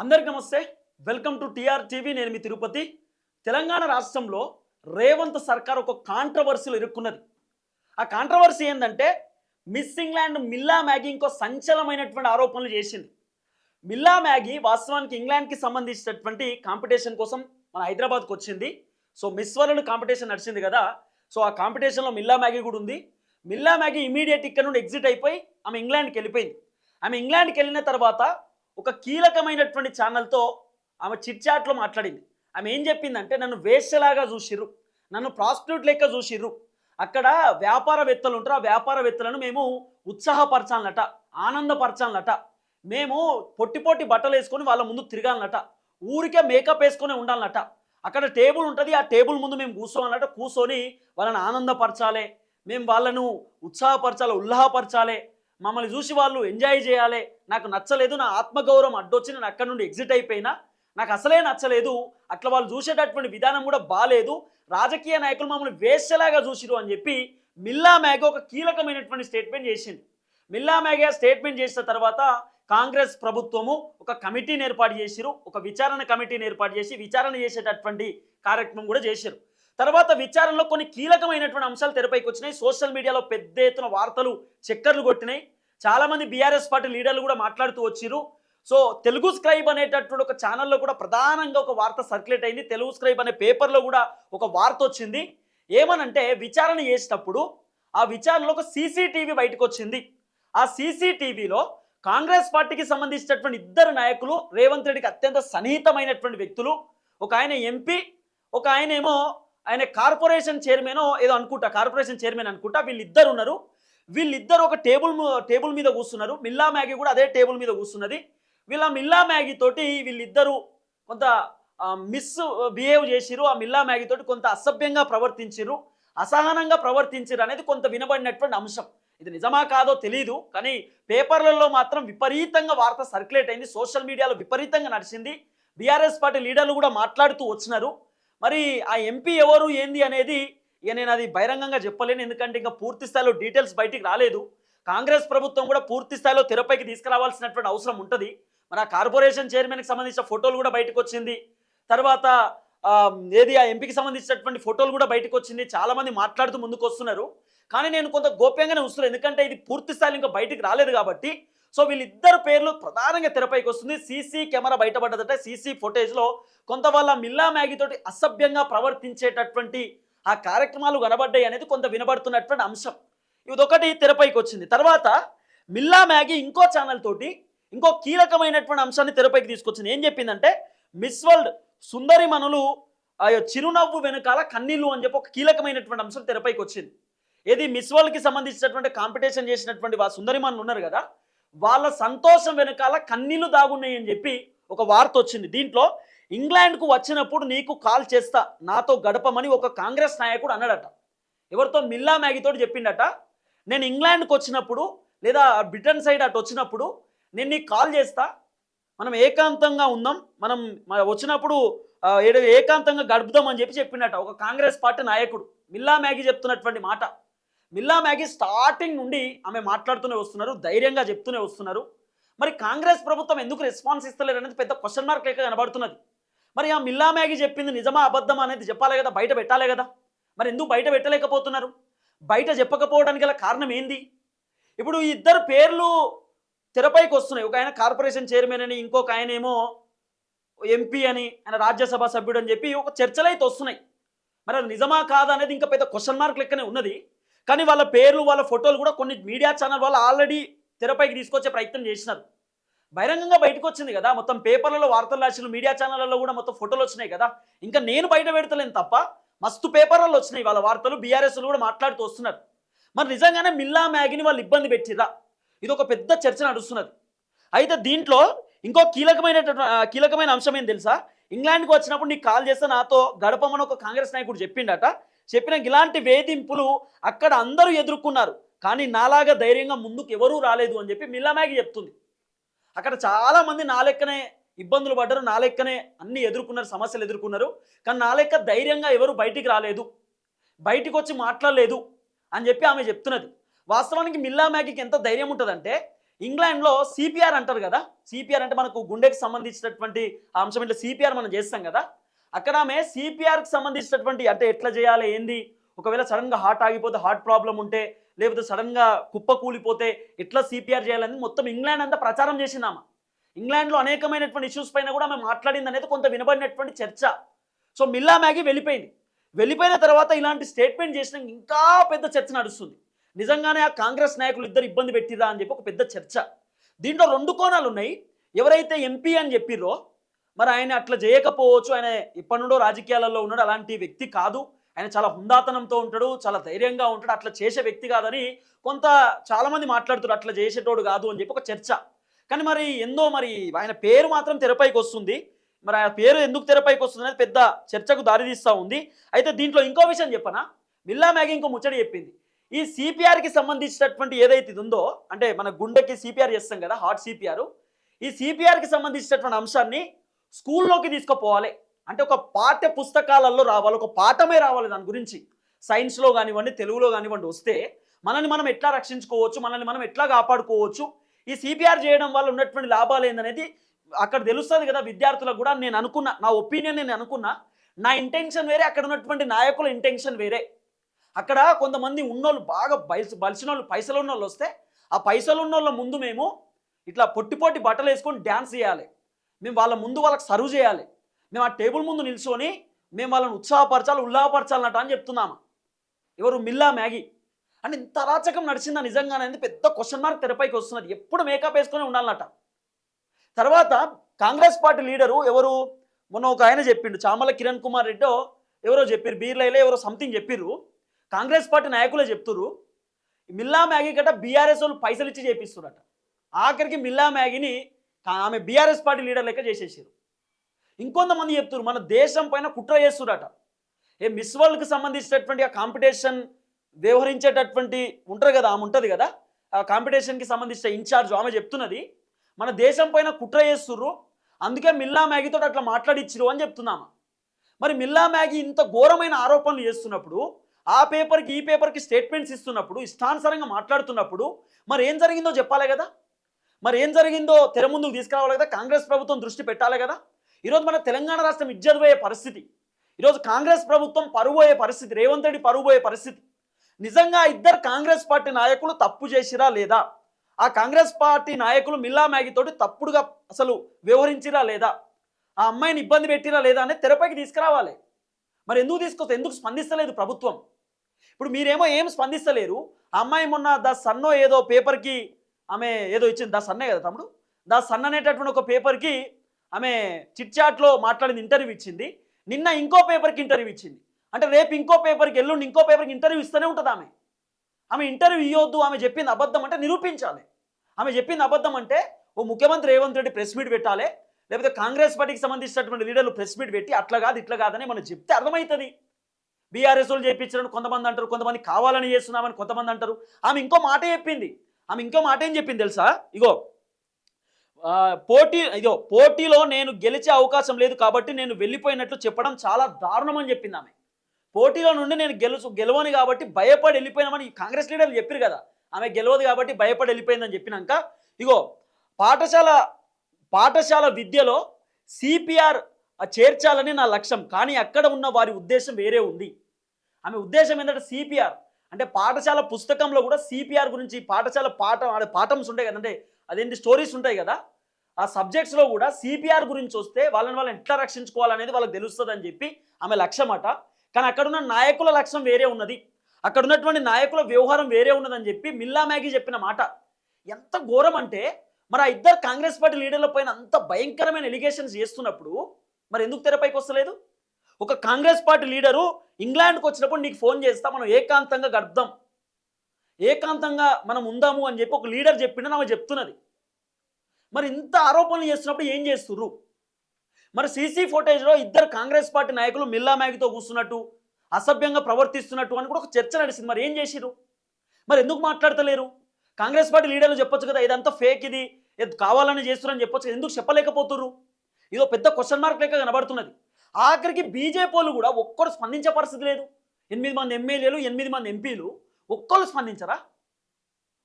అందరికి నమస్తే. Welcome to T R TV. నేను మీ తిరుపతి. తెలంగాణ రాష్ట్రంలో రేవంత్ సర్కార్ ఒక కాంట్రవర్సీలో ఇరుక్కున్నది. ఆ కాంట్రవర్సీ ఏంటంటే మిస్ ఇంగ్లాండ్ మిల్లా మ్యాగీ ఇంకో సంచలమైనటువంటి ఆరోపణలు చేసింది. మిల్లా మ్యాగీ వాస్తవానికి ఇంగ్లాండ్కి సంబంధించినటువంటి కాంపిటీషన్ కోసం మన హైదరాబాద్కి వచ్చింది. సో మిస్ వరల్డ్ కాంపిటీషన్ నడిచింది కదా. సో ఆ కాంపిటీషన్లో మిల్లా మ్యాగీ కూడా ఉంది. మిల్లా మ్యాగీ ఇమీడియట్ ఇక్కడ నుండి ఎగ్జిట్ అయిపోయి ఆమె ఇంగ్లాండ్కి వెళ్ళిపోయింది. ఆమె ఇంగ్లాండ్కి వెళ్ళిన తర్వాత ఒక కీలకమైనటువంటి ఛానల్తో ఆమె చిట్చాట్లో మాట్లాడింది. ఆమె ఏం చెప్పిందంటే నన్ను వేశ్యలాగా చూసిర్రు నన్ను ప్రాస్టిట్యూట్ లెక్క చూసిర్రు. అక్కడ వ్యాపారవేత్తలు ఉంటారు ఆ వ్యాపారవేత్తలను మేము ఉత్సాహపరచాలనట ఆనందపరచాలనట మేము పొట్టి పొట్టి బట్టలు వేసుకొని వాళ్ళ ముందు తిరగాలనట ఊరికే మేకప్ వేసుకొని ఉండాలనట అక్కడ టేబుల్ ఉంటుంది ఆ టేబుల్ ముందు మేము కూర్చోవాలన్నట కూర్చొని వాళ్ళని ఆనందపరచాలి మేము వాళ్ళను ఉత్సాహపరచాలి ఉల్లాహపరచాలి మమ్మల్ని చూసి వాళ్ళు ఎంజాయ్ చేయాలి నాకు నచ్చలేదు నా ఆత్మగౌరవం అడ్డొచ్చి నేను అక్కడ నుండి ఎగ్జిట్ అయిపోయినా. నాకు అసలే నచ్చలేదు. అట్లా వాళ్ళు చూసేటటువంటి విధానం కూడా బాగాలేదు రాజకీయ నాయకులు మమ్మల్ని వేసేలాగా చూసిరు అని చెప్పి మిల్లా మ్యాగో ఒక కీలకమైనటువంటి స్టేట్మెంట్ చేసింది. మిల్లా మ్యాగే స్టేట్మెంట్ చేసిన తర్వాత కాంగ్రెస్ ప్రభుత్వము ఒక కమిటీని ఏర్పాటు చేసిరు ఒక విచారణ కమిటీని ఏర్పాటు చేసి విచారణ చేసేటటువంటి కార్యక్రమం కూడా చేశారు తర్వాత విచారణలో కొన్ని కీలకమైనటువంటి అంశాలు తెరపైకి వచ్చినాయి. సోషల్ మీడియాలో పెద్ద ఎత్తున వార్తలు చక్కర్లు కొట్టినాయి. చాలామంది బీఆర్ఎస్ పార్టీ లీడర్లు కూడా మాట్లాడుతూ వచ్చిరు సో తెలుగు స్క్రైబ్ అనేటటువంటి ఒక ఛానల్లో కూడా ప్రధానంగా ఒక వార్త సర్క్యులేట్ అయింది. తెలుగు స్క్రైబ్ అనే పేపర్లో కూడా ఒక వార్త వచ్చింది. ఏమనంటే విచారణ చేసేటప్పుడు ఆ విచారణలో ఒక సీసీటీవీ బయటకు వచ్చింది. ఆ సీసీటీవీలో కాంగ్రెస్ పార్టీకి సంబంధించినటువంటి ఇద్దరు నాయకులు రేవంత్ రెడ్డికి అత్యంత సన్నిహితమైనటువంటి వ్యక్తులు ఒక ఆయన ఎంపీ ఒక ఆయన ఏమో ఆయన కార్పొరేషన్ చైర్మన్ ఏదో అనుకుంటా కార్పొరేషన్ చైర్మన్ అనుకుంటా వీళ్ళిద్దరు ఉన్నారు. వీళ్ళిద్దరు ఒక టేబుల్ టేబుల్ మీద కూర్చున్నారు. మిల్లా మ్యాగీ కూడా అదే టేబుల్ మీద కూర్చున్నది. వీళ్ళ మిల్లా మ్యాగీ తోటి వీళ్ళిద్దరు కొంత మిస్ బిహేవ్ చేసిరు ఆ మిల్లా మ్యాగీ తోటి కొంత అసభ్యంగా ప్రవర్తించిరు అసహనంగా ప్రవర్తించారు అనేది కొంత వినబడినటువంటి అంశం. ఇది నిజమా కాదో తెలియదు కానీ పేపర్లలో మాత్రం విపరీతంగా వార్త సర్క్యులేట్ అయింది. సోషల్ మీడియాలో విపరీతంగా నడిచింది. బీఆర్ఎస్ పార్టీ లీడర్లు కూడా మాట్లాడుతూ వచ్చినారు. మరి ఆ ఎంపీ ఎవరు ఏంది అనేది ఇక నేను అది బహిరంగంగా చెప్పలేను. ఎందుకంటే ఇంకా పూర్తి స్థాయిలో డీటెయిల్స్ బయటికి రాలేదు. కాంగ్రెస్ ప్రభుత్వం కూడా పూర్తి స్థాయిలో తెరపైకి తీసుకురావాల్సినటువంటి అవసరం ఉంటుంది. మన కార్పొరేషన్ చైర్మన్కి సంబంధించిన ఫోటోలు కూడా బయటకు వచ్చింది తర్వాత ఏది ఆ ఎంపీకి సంబంధించినటువంటి ఫోటోలు కూడా బయటకు వచ్చింది చాలామంది మాట్లాడుతూ ముందుకు వస్తున్నారు కానీ నేను కొంత గోప్యంగానే వస్తున్నాను ఎందుకంటే ఇది పూర్తి స్థాయిలో ఇంకా బయటికి రాలేదు కాబట్టి. సో వీళ్ళిద్దరు పేర్లు ప్రధానంగా తెరపైకి వస్తుంది. సీసీ కెమెరా బయటపడ్డదంటే. సీసీ ఫుటేజ్లో కొంత వాళ్ళ మిల్లా మ్యాగీతోటి అసభ్యంగా ప్రవర్తించేటటువంటి ఆ కార్యక్రమాలు కనబడ్డాయి అనేది కొంత వినబడుతున్నటువంటి అంశం. ఇదొకటి తెరపైకి వచ్చింది. తర్వాత మిల్లా మ్యాగీ ఇంకో ఛానల్ తోటి ఇంకో కీలకమైనటువంటి అంశాన్ని తెరపైకి తీసుకొచ్చింది. ఏం చెప్పిందంటే మిస్ వరల్డ్ సుందరి మనులు ఆ చిరునవ్వు వెనకాల కన్నీళ్ళు అని చెప్పి ఒక కీలకమైనటువంటి అంశం తెరపైకి వచ్చింది. ఏది మిస్ వరల్డ్కి సంబంధించినటువంటి కాంపిటీషన్ చేసినటువంటి వా సుందరి మనులు ఉన్నారు కదా వాళ్ళ సంతోషం వెనకాల కన్నీళ్ళు దాగున్నాయి అని చెప్పి ఒక వార్త వచ్చింది. దీంట్లో ఇంగ్లాండ్కు వచ్చినప్పుడు నీకు కాల్ చేస్తా. నాతో గడపమని ఒక కాంగ్రెస్ నాయకుడు అన్నాడట. ఎవరితో? మిల్లా మ్యాగీతో చెప్పిండట. నేను ఇంగ్లాండ్కి వచ్చినప్పుడు లేదా బ్రిటన్ సైడ్ అటు వచ్చినప్పుడు నేను నీకు కాల్ చేస్తా. మనం ఏకాంతంగా ఉందాం. మనం వచ్చినప్పుడు ఏకాంతంగా గడుపుదాం అని చెప్పి చెప్పిండట ఒక కాంగ్రెస్ పార్టీ నాయకుడు. మిల్లా మ్యాగీ చెప్తున్నటువంటి మాట. మిల్లా మ్యాగీ స్టార్టింగ్ నుండి ఆమె మాట్లాడుతూనే వస్తున్నారు ధైర్యంగా చెప్తూనే వస్తున్నారు. మరి కాంగ్రెస్ ప్రభుత్వం ఎందుకు రెస్పాన్స్ ఇస్తలేరు అనేది పెద్ద క్వశ్చన్ మార్క్ లెక్క కనబడుతున్నది. మరి ఆ మిల్లా మ్యాగీ చెప్పింది నిజమా అబద్ధమా అనేది చెప్పాలి కదా బయట పెట్టాలి కదా. మరి ఎందుకు బయట పెట్టలేకపోతున్నారు? బయట చెప్పకపోవడానికి గల కారణం ఏంది? ఇప్పుడు ఇద్దరు పేర్లు తెరపైకి వస్తున్నాయి. ఒక ఆయన కార్పొరేషన్ చైర్మన్ అని ఇంకొక ఆయన ఏమో ఎంపీ అని ఆయన రాజ్యసభ సభ్యుడు అని చెప్పి ఒక చర్చలు అయితే వస్తున్నాయి. మరి అది నిజమా కాదా అనేది ఇంకా పెద్ద క్వశ్చన్ మార్క్ లెక్కనే ఉన్నది. కానీ వాళ్ళ పేర్లు వాళ్ళ ఫోటోలు కూడా కొన్ని మీడియా ఛానల్ వాళ్ళు ఆల్రెడీ తెరపైకి తీసుకొచ్చే ప్రయత్నం చేసినారు. బహిరంగంగా బయటకు వచ్చింది కదా. మొత్తం పేపర్లలో వార్తలు రాసిన మీడియా ఛానళ్ళలో కూడా మొత్తం ఫోటోలు వచ్చినాయి కదా. ఇంకా నేను బయట పెడతలేను తప్ప మస్తు పేపర్లలో వచ్చినాయి వాళ్ళ వార్తలు బీఆర్ఎస్లు కూడా మాట్లాడుతూ వస్తున్నారు. మరి నిజంగానే మిల్లా మ్యాగీని వాళ్ళు ఇబ్బంది పెట్టిరా ఇది ఒక పెద్ద చర్చ నడుస్తున్నది. అయితే దీంట్లో ఇంకో కీలకమైన కీలకమైన అంశం ఏం తెలుసా? ఇంగ్లాండ్కి వచ్చినప్పుడు నీకు కాల్ చేస్తే నాతో గడపమని ఒక కాంగ్రెస్ నాయకుడు చెప్పిండట. చెప్పిన ఇలాంటి వేధింపులు అక్కడ అందరూ ఎదుర్కొన్నారు. కానీ నాలాగా ధైర్యంగా ముందుకు ఎవరూ రాలేదు అని చెప్పి మిల్లా మ్యాగీ చెప్తుంది. అక్కడ చాలా మంది నా లెక్కనే ఇబ్బందులు పడ్డారు నా లెక్కనే అన్ని ఎదుర్కొన్నారు సమస్యలు ఎదుర్కొన్నారు. కానీ నా లెక్క ధైర్యంగా ఎవరు బయటికి రాలేదు బయటికి వచ్చి మాట్లాడలేదు అని చెప్పి ఆమె చెప్తున్నది. వాస్తవానికి మిల్లా మ్యాగీకి ఎంత ధైర్యం ఉంటుందంటే ఇంగ్లాండ్లో సిపిఆర్ అంటారు కదా సిపిఆర్ అంటే మనకు గుండెకి సంబంధించినటువంటి అంశం ఇట్లా సిపిఆర్ మనం చేస్తాం కదా అక్కడ ఆమె సిపిఆర్కి సంబంధించినటువంటి అంటే ఎట్లా చేయాలి ఏంది? ఒకవేళ సడన్గా హార్ట్ ఆగిపోతే హార్ట్ ప్రాబ్లం ఉంటే లేకపోతే సడన్గా కుప్ప కూలిపోతే ఎట్లా సిపిఆర్ చేయాలని మొత్తం ఇంగ్లాండ్ అంతా ప్రచారం చేసిందామా? ఇంగ్లాండ్లో అనేకమైనటువంటి ఇష్యూస్ పైన కూడా ఆమె మాట్లాడింది అనేది కొంత వినబడినటువంటి చర్చ. సో మిల్లా మ్యాగీ వెళ్ళిపోయింది. వెళ్ళిపోయిన తర్వాత ఇలాంటి స్టేట్మెంట్ చేసిన ఇంకా పెద్ద చర్చ నడుస్తుంది. నిజంగానే ఆ కాంగ్రెస్ నాయకులు ఇద్దరు ఇబ్బంది పెట్టిరా అని చెప్పి ఒక పెద్ద చర్చ. దీంట్లో రెండు కోణాలు ఉన్నాయి. ఎవరైతే ఎంపీ అని చెప్పిర్రో మరి ఆయన అట్లా చేయకపోవచ్చు. ఆయన ఇప్పటి నుండో రాజకీయాలలో ఉన్నాడు. అలాంటి వ్యక్తి కాదు. ఆయన చాలా హుందాతనంతో ఉంటాడు చాలా ధైర్యంగా ఉంటాడు. అట్లా చేసే వ్యక్తి కాదని కొంత చాలామంది మాట్లాడుతారు అట్లా చేసేటోడు కాదు అని చెప్పి ఒక చర్చ. కానీ మరి ఎందో మరి ఆయన పేరు మాత్రం తెరపైకి వస్తుంది. మరి ఆయన పేరు ఎందుకు తెరపైకి వస్తుంది అనేది పెద్ద చర్చకు దారితీస్తూ ఉంది. అయితే దీంట్లో ఇంకో విషయం చెప్పనా? మిల్లా మ్యాగీ ఇంకో ముచ్చడి చెప్పింది. ఈ సిపిఆర్కి సంబంధించినటువంటి ఏదైతే ఇది ఉందో అంటే మన గుండెకి సిపిఆర్ చేస్తాం కదా హార్ట్ సిపిఆర్. ఈ సిపిఆర్కి సంబంధించినటువంటి అంశాన్ని స్కూల్లోకి తీసుకుపోవాలి. అంటే ఒక పాఠ్య పుస్తకాలలో రావాలి ఒక పాఠమే రావాలి దాని గురించి. సైన్స్లో కానివ్వండి తెలుగులో కానివ్వండి వస్తే మనల్ని మనం ఎట్లా రక్షించుకోవచ్చు మనల్ని మనం ఎట్లా కాపాడుకోవచ్చు ఈ సిపిఆర్ చేయడం వల్ల ఉన్నటువంటి లాభాలు ఏందనేది అక్కడ తెలుస్తుంది కదా విద్యార్థులకు కూడా. నేను అనుకున్నా నా ఒపీనియన్ నేను అనుకున్నా నా ఇంటెన్షన్ వేరే అక్కడ ఉన్నటువంటి నాయకుల ఇంటెన్షన్ వేరే. అక్కడ కొంతమంది ఉన్నోళ్ళు బాగా బయసు బలిసిన వాళ్ళు పైసలు ఉన్నోళ్ళు వస్తే ఆ పైసలు ఉన్న ముందు మేము ఇట్లా పొట్టి పొట్టి బట్టలు వేసుకొని డ్యాన్స్ చేయాలి. మేము వాళ్ళ ముందు వాళ్ళకి సర్వ్ చేయాలి. మేము ఆ టేబుల్ ముందు నిల్చొని మేము వాళ్ళని ఉత్సాహపరచాలి ఉల్లాహపరచాలన్నట అని చెప్తున్నాము? ఎవరు మిల్లా మ్యాగీ? అంటే ఇంత అరాచకం నడిచిందా నిజంగానే అనేది పెద్ద క్వశ్చన్ మార్క్ తెరపైకి వస్తున్నది. ఎప్పుడు మేకప్ వేసుకొని ఉండాలన్నట. తర్వాత కాంగ్రెస్ పార్టీ లీడరు ఎవరు? మొన్న ఒక ఆయన చెప్పిండు చామల కిరణ్ కుమార్ రెడ్డో ఎవరో చెప్పారు బీర్లైలో ఎవరో సంథింగ్ చెప్పిర్రు. కాంగ్రెస్ పార్టీ నాయకులే చెప్తురు మిల్లా మ్యాగీ కట్ట బీఆర్ఎస్ వాళ్ళు పైసలు ఇచ్చి చేపిస్తున్నట ఆఖరికి మిల్లా మ్యాగీని ఆమె బీఆర్ఎస్ పార్టీ లీడర్ లెక్క చేసేసారు ఇంకొంతమంది చెప్తున్నారు మన దేశం పైన కుట్ర చేస్తురట ఏ మిస్ వరల్డ్కి సంబంధించినటువంటి ఆ కాంపిటీషన్ వ్యవహరించేటటువంటి ఉంటారు కదా ఆమె ఉంటుంది కదా ఆ కాంపిటీషన్కి సంబంధించిన ఇన్ఛార్జ్ ఆమె చెప్తున్నది మన దేశం పైన కుట్ర చేస్తుర్రు అందుకే మిల్లా మ్యాగీతో అట్లా మాట్లాడిచ్చిరు అని చెప్తున్నాము? మరి మిల్లా మ్యాగీ ఇంత ఘోరమైన ఆరోపణలు చేస్తున్నప్పుడు ఆ పేపర్కి ఈ పేపర్కి స్టేట్మెంట్స్ ఇస్తున్నప్పుడు ఇష్టానుసారంగా మాట్లాడుతున్నప్పుడు మరి ఏం జరిగిందో చెప్పాలి కదా? మరి ఏం జరిగిందో తెర ముందుకు తీసుకురావాలి కదా? కాంగ్రెస్ ప్రభుత్వం దృష్టి పెట్టాలి కదా? ఈరోజు మన తెలంగాణ రాష్ట్రం ఇజ్జత్ పరిస్థితి. ఈరోజు కాంగ్రెస్ ప్రభుత్వం పరువు పరిస్థితి రేవంత్ రెడ్డి పరువు పరిస్థితి. నిజంగా ఇద్దరు కాంగ్రెస్ పార్టీ నాయకులు తప్పు చేసిరా లేదా? ఆ కాంగ్రెస్ పార్టీ నాయకులు మిల్లా మ్యాగీతోటి తప్పుడుగా అసలు వ్యవహరించిరా లేదా? ఆ అమ్మాయిని ఇబ్బంది పెట్టిరా లేదా అనేది తెరపైకి తీసుకురావాలి. మరి ఎందుకు తీసుకొస్తే ఎందుకు స్పందిస్తలేదు ప్రభుత్వం? ఇప్పుడు మీరేమో ఏం స్పందిస్తలేరు? ఆ అమ్మాయి మొన్న ద సన్నో ఏదో పేపర్కి ఆమె ఏదో ఇచ్చింది దా సన్నే కదా తమ్ముడు? దా సన్ అనేటటువంటి ఒక పేపర్కి ఆమె చిట్చాట్లో మాట్లాడింది ఇంటర్వ్యూ ఇచ్చింది. నిన్న ఇంకో పేపర్కి ఇంటర్వ్యూ ఇచ్చింది. అంటే రేపు ఇంకో పేపర్కి ఎల్లుండి ఇంకో పేపర్కి ఇంటర్వ్యూ ఇస్తూనే ఉంటుంది ఆమె. ఆమె ఇంటర్వ్యూ ఇవ్వద్దు ఆమె చెప్పింది అబద్ధం అంటే నిరూపించాలి. ఆమె చెప్పింది అబద్ధం అంటే ఓ ముఖ్యమంత్రి రేవంత్ రెడ్డి ప్రెస్ మీట్ పెట్టాలి లేకపోతే కాంగ్రెస్ పార్టీకి సంబంధించినటువంటి లీడర్లు ప్రెస్ మీట్ పెట్టి అట్లా కాదు ఇట్లా కాదని మనం చెప్తే అర్థమవుతుంది. బీఆర్ఎస్ వాళ్ళు చేయించారని కొంతమంది అంటారు కొంతమంది కావాలని చేస్తున్నామని కొంతమంది అంటారు. ఆమె ఇంకో మాట చెప్పింది. ఆమె ఇంకో మాట ఏం చెప్పింది తెలుసా? ఇగో పోటీ ఇదో పోటీలో నేను గెలిచే అవకాశం లేదు కాబట్టి నేను వెళ్ళిపోయినట్లు చెప్పడం చాలా దారుణం అని చెప్పింది ఆమె. పోటీలో నుండి నేను గెలుచు గెలవని కాబట్టి భయపడి వెళ్ళిపోయినామని కాంగ్రెస్ లీడర్లు చెప్పారు కదా. ఆమె గెలవదు కాబట్టి భయపడి వెళ్ళిపోయిందని చెప్పినాక ఇగో పాఠశాల పాఠశాల విద్యలో సిపిఆర్ చేర్చాలని నా లక్ష్యం. కానీ అక్కడ ఉన్న వారి ఉద్దేశం వేరే ఉంది. ఆమె ఉద్దేశం ఏంటంటే సిపిఆర్. అంటే పాఠశాల పుస్తకంలో కూడా సిపిఆర్ గురించి పాఠశాల పాఠం అదే పాఠంస్ ఉంటాయి కదంటే అదేంటి స్టోరీస్ ఉంటాయి కదా? ఆ సబ్జెక్ట్స్లో కూడా సిపిఆర్ గురించి వస్తే వాళ్ళని వాళ్ళని ఎట్లా రక్షించుకోవాలనేది వాళ్ళకి తెలుస్తుంది అని చెప్పి ఆమె లక్ష్యం కానీ అక్కడున్న నాయకుల లక్ష్యం వేరే ఉన్నది. అక్కడ ఉన్నటువంటి నాయకుల వ్యవహారం వేరే ఉన్నదని చెప్పి మిల్లా మ్యాగీ చెప్పిన మాట. ఎంత ఘోరం అంటే మరి ఆ ఇద్దరు కాంగ్రెస్ పార్టీ లీడర్ల పైన అంత భయంకరమైన ఎలిగేషన్స్ చేస్తున్నప్పుడు మరి ఎందుకు తెరపైకి వస్తలేదు? ఒక కాంగ్రెస్ పార్టీ లీడరు ఇంగ్లాండ్కి వచ్చినప్పుడు నీకు ఫోన్ చేస్తా మనం ఏకాంతంగా గర్థం ఏకాంతంగా మనం ఉందాము అని చెప్పి ఒక లీడర్ చెప్పిండని ఆమె చెప్తున్నది. మరి ఇంత ఆరోపణలు చేస్తున్నప్పుడు ఏం చేస్తుర్రు? మరి సీసీ ఫుటేజ్లో ఇద్దరు కాంగ్రెస్ పార్టీ నాయకులు మిల్లా మ్యాగితో కూర్చున్నట్టు అసభ్యంగా ప్రవర్తిస్తున్నట్టు అని కూడా ఒక చర్చ నడిచింది మరి ఏం చేసిరు మరి ఎందుకు మాట్లాడతలేరు? కాంగ్రెస్ పార్టీ లీడర్లు చెప్పొచ్చు కదా ఇదంతా ఫేక్ ఇది కావాలని చేస్తున్నారని చెప్పొచ్చు కదా, ఎందుకు చెప్పలేకపోతుర్రు? ఇదో పెద్ద క్వశ్చన్ మార్క్ లెక్క కనబడుతున్నది. ఆఖరికి బీజేపీలు కూడా ఒక్కరు స్పందించే పరిస్థితి లేదు. ఎనిమిది మంది ఎమ్మెల్యేలు ఎనిమిది మంది ఎంపీలు ఒక్కళ్ళు స్పందించరా?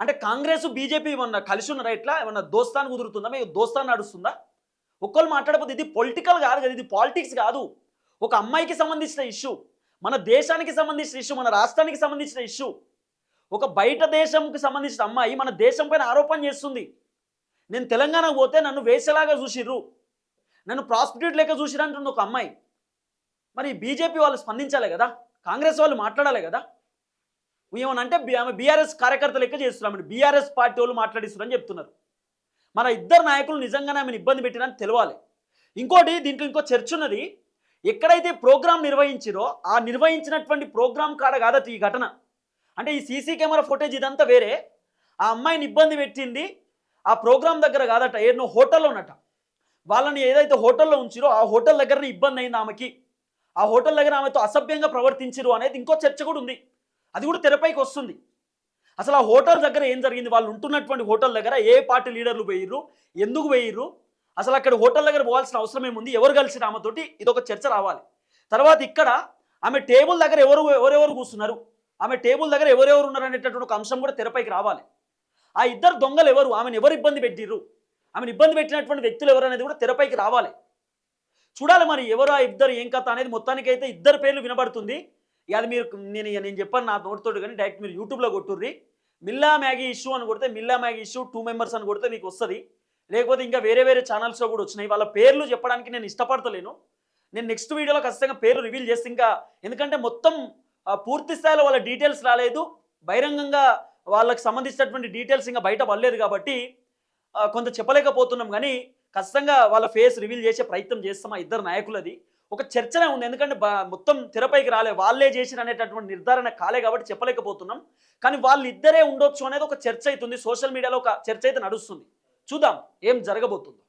అంటే కాంగ్రెస్ బీజేపీ ఏమన్నా కలిసి ఉన్నారా ఇట్లా? ఏమన్నా దోస్తాను కుదురుతుందా? మీకు దోస్తాను నడుస్తుందా? ఒక్కళ్ళు మాట్లాడకపోతే ఇది పొలిటికల్ కాదు కదా ఇది పాలిటిక్స్ కాదు. ఒక అమ్మాయికి సంబంధించిన ఇష్యూ మన దేశానికి సంబంధించిన ఇష్యూ మన రాష్ట్రానికి సంబంధించిన ఇష్యూ ఒక బయట దేశంకి సంబంధించిన అమ్మాయి మన దేశం పైన ఆరోపణ చేస్తుంది. నేను తెలంగాణకు పోతే నన్ను వేసేలాగా చూసిర్రు. నన్ను ప్రాస్టిట్యూట్ లేక చూసిరంటుంది ఒక అమ్మాయి. మరి బీజేపీ వాళ్ళు స్పందించాలి కదా? కాంగ్రెస్ వాళ్ళు మాట్లాడాలి కదా? ఏమనంటే ఆమె బీఆర్ఎస్ కార్యకర్తలు లెక్క చేస్తున్నామని బీఆర్ఎస్ పార్టీ వాళ్ళు మాట్లాడిస్తున్నారని చెప్తున్నారు. మన ఇద్దరు నాయకులు నిజంగానే ఆమెను ఇబ్బంది పెట్టినని తెలవాలి. ఇంకోటి దీంట్లో ఇంకో చర్చ ఉన్నది. ఎక్కడైతే ప్రోగ్రాం నిర్వహించిరో ఆ నిర్వహించినటువంటి ప్రోగ్రాం కాడ కాదట ఈ ఘటన. అంటే ఈ సీసీ కెమెరా ఫుటేజ్ ఇదంతా వేరే. ఆ అమ్మాయిని ఇబ్బంది పెట్టింది. ఆ ప్రోగ్రాం దగ్గర కాదట ఏదో హోటల్లో ఉన్నట. వాళ్ళని ఏదైతే హోటల్లో ఉంచిరో ఆ హోటల్ దగ్గరనే ఇబ్బంది అయింది ఆమెకి. ఆ హోటల్ దగ్గర ఆమెతో అసభ్యంగా ప్రవర్తించరు అనేది ఇంకో చర్చ కూడా ఉంది. అది కూడా తెరపైకి వస్తుంది. అసలు ఆ హోటల్ దగ్గర ఏం జరిగింది? వాళ్ళు ఉంటున్నటువంటి హోటల్ దగ్గర ఏ పార్టీ లీడర్లు పోయిర్రు? ఎందుకు పోయిర్రు? అసలు అక్కడ హోటల్ దగ్గర పోవాల్సిన అవసరం ఏముంది? ఎవరు కలిసి ఆమెతోటి? ఇది ఒక చర్చ రావాలి. తర్వాత ఇక్కడ ఆమె టేబుల్ దగ్గర ఎవరు ఎవరెవరు కూర్చున్నారు? ఆమె టేబుల్ దగ్గర ఎవరెవరు ఉన్నారు అనేటటువంటి ఒక అంశం కూడా తెరపైకి రావాలి. ఆ ఇద్దరు దొంగలు ఎవరు? ఆమెను ఎవరు ఇబ్బంది పెట్టిర్రు? ఆమెను ఇబ్బంది పెట్టినటువంటి వ్యక్తులు ఎవరు అనేది కూడా తెరపైకి రావాలి. చూడాలి మరి ఎవరు ఆ ఇద్దరు ఏం కథ అనేది మొత్తానికి అయితే ఇద్దరు పేర్లు వినబడుతుంది. ఇక అది మీరు నేను నేను చెప్పాను నా నోటితోటి కానీ డైరెక్ట్ మీరు యూట్యూబ్లో కొట్టుర్రి. మిల్లా మ్యాగీ ఇష్యూ అని కొడితే మిల్లా మ్యాగీ ఇష్యూ టూ మెంబర్స్ అని కొడితే మీకు వస్తుంది. లేకపోతే ఇంకా వేరే వేరే ఛానల్స్లో కూడా వచ్చినాయి. వాళ్ళ పేర్లు చెప్పడానికి నేను ఇష్టపడతలేను. నేను నెక్స్ట్ వీడియోలో ఖచ్చితంగా పేరు రివీల్ చేస్తే ఇంకా ఎందుకంటే మొత్తం పూర్తి స్థాయిలో వాళ్ళ డీటెయిల్స్ రాలేదు. బహిరంగంగా వాళ్ళకి సంబంధించినటువంటి డీటెయిల్స్ ఇంకా బయట పడలేదు కాబట్టి కొంత చెప్పలేకపోతున్నాం. కానీ ఖచ్చితంగా వాళ్ళ ఫేస్ రివీల్ చేసే ప్రయత్నం చేస్తాం ఆ ఇద్దరు నాయకులది. ఒక చర్చనే ఉంది. ఎందుకంటే మొత్తం తెరపైకి రాలే. వాళ్ళే చేసిన అనేటటువంటి నిర్ధారణ కాలే కాబట్టి చెప్పలేకపోతున్నాం. కానీ వాళ్ళిద్దరే ఉండొచ్చు అనేది ఒక చర్చ అవుతుంది. సోషల్ మీడియాలో ఒక చర్చ అయితే నడుస్తుంది. చూద్దాం ఏం జరగబోతుందో.